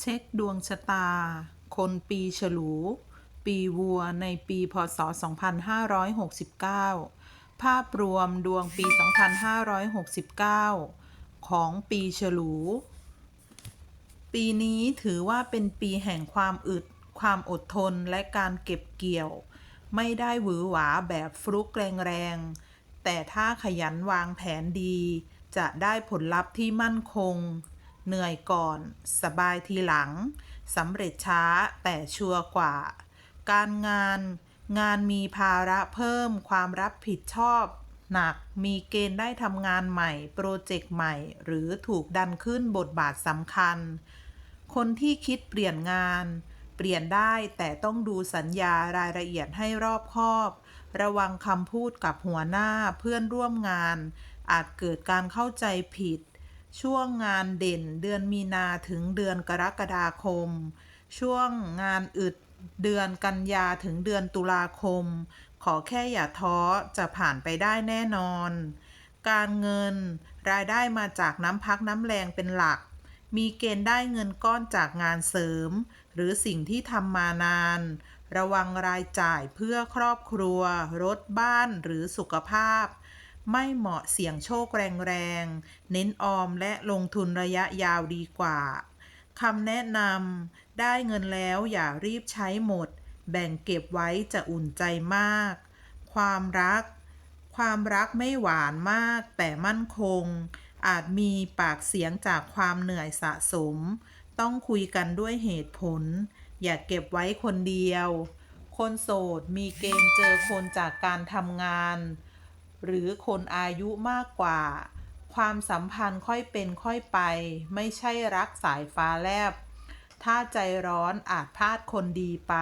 เช็คดวงชะตา คนปีฉลู ปีวัวในปีพศ 2569 ภาพรวมดวงปี 2569 ของปีฉลู ปีนี้ถือว่าเป็นปีแห่งความอึด ความอดทนและการเก็บเกี่ยว ไม่ได้หวือหวาแบบฟลุกแรงๆ แต่ถ้าขยันวางแผนดี จะได้ผลลัพธ์ที่มั่นคง เหนื่อยก่อน สบายทีหลังสำเร็จช้าแต่ชัวร์กว่า การงาน งานมีภาระเพิ่มความรับผิดชอบหนักมีเกณฑ์ได้ทำงานใหม่ โปรเจกต์ใหม่ หรือถูกดันขึ้นบทบาทสำคัญ คนที่คิดเปลี่ยนงาน เปลี่ยนได้แต่ต้องดูสัญญารายละเอียดให้รอบคอบ ระวังคำพูดกับหัวหน้าเพื่อนร่วมงาน อาจเกิดการเข้าใจผิด ช่วงงานเด่นเดือนมีนาถึงเดือนกรกฎาคม ช่วงงานอึดเดือนกันยาถึงเดือนตุลาคม ขอแค่อย่าท้อจะผ่านไปได้แน่นอน การเงินรายได้มาจากน้ำพักน้ำแรงเป็นหลัก มีเกณฑ์ได้เงินก้อนจากงานเสริม หรือสิ่งที่ทำมานาน ระวังรายจ่ายเพื่อครอบครัว รถบ้านหรือสุขภาพ ไม่เหมาะเสี่ยงโชคแรงๆ เน้นออมและลงทุนระยะยาวดีกว่าคำแนะนำได้เงินแล้วอย่ารีบใช้หมด แบ่งเก็บไว้จะอุ่นใจมาก ความรัก ความรักไม่หวานมากแต่มั่นคง อาจมีปากเสียงจากความเหนื่อยสะสม ต้องคุยกันด้วยเหตุผล อย่าเก็บไว้คนเดียว คนโสดมีเกณฑ์เจอคนจากการทำงาน หรือคนอายุมากกว่า ความสัมพันธ์ค่อยเป็นค่อยไป ไม่ใช่รักสายฟ้าแลบ ถ้าใจร้อนอาจพลาดคนดีไป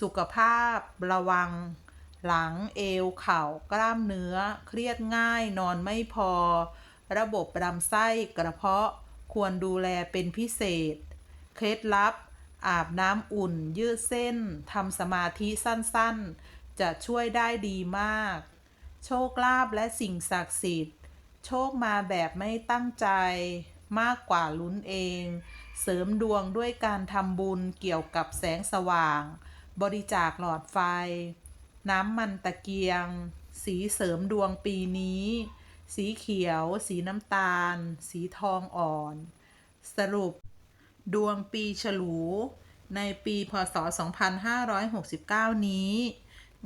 สุขภาพระวัง หลังเอวเข่ากล้ามเนื้อ เครียดง่ายนอนไม่พอ ระบบลำไส้กระเพาะควรดูแลเป็นพิเศษ เคล็ดลับ อาบน้ำอุ่น ยืดเส้นทำสมาธิสั้นๆ จะช่วยได้ดีมาก โชคลาภและสิ่งศักดิ์สิทธิ์ โชคมาแบบไม่ตั้งใจมากกว่าลุ้นเอง เสริมดวงด้วยการทำบุญเกี่ยวกับแสงสว่าง บริจาคหลอดไฟ น้ำมันตะเกียง สีเสริมดวงปีนี้ สีเขียว สีน้ำตาล สีทองอ่อน สรุป ดวงปีฉลู ในปีพศ 2569 นี้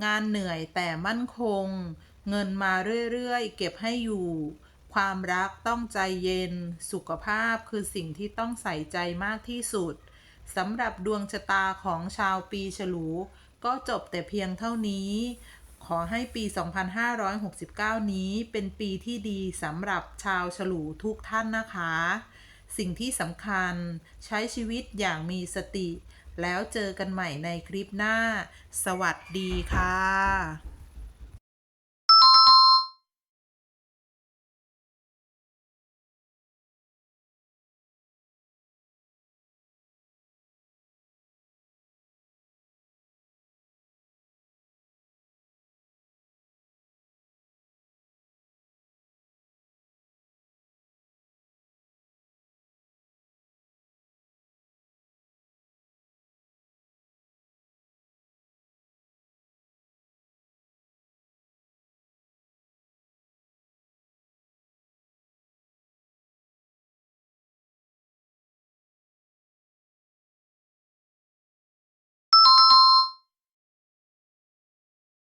งานเหนื่อยแต่มั่นคง เงินมาเรื่อยๆ เก็บให้อยู่ ความรักต้องใจเย็น สุขภาพคือสิ่งที่ต้องใส่ใจมากที่สุดสำหรับดวงชะตาของชาวปีฉลู ก็จบแต่เพียงเท่านี้ ขอให้ปี 2569 นี้เป็นปีที่ดีสำหรับชาวฉลูทุกท่านนะคะ สิ่งที่สำคัญใช้ชีวิตอย่างมีสติ แล้วเจอกันใหม่ในคลิปหน้า สวัสดีค่ะ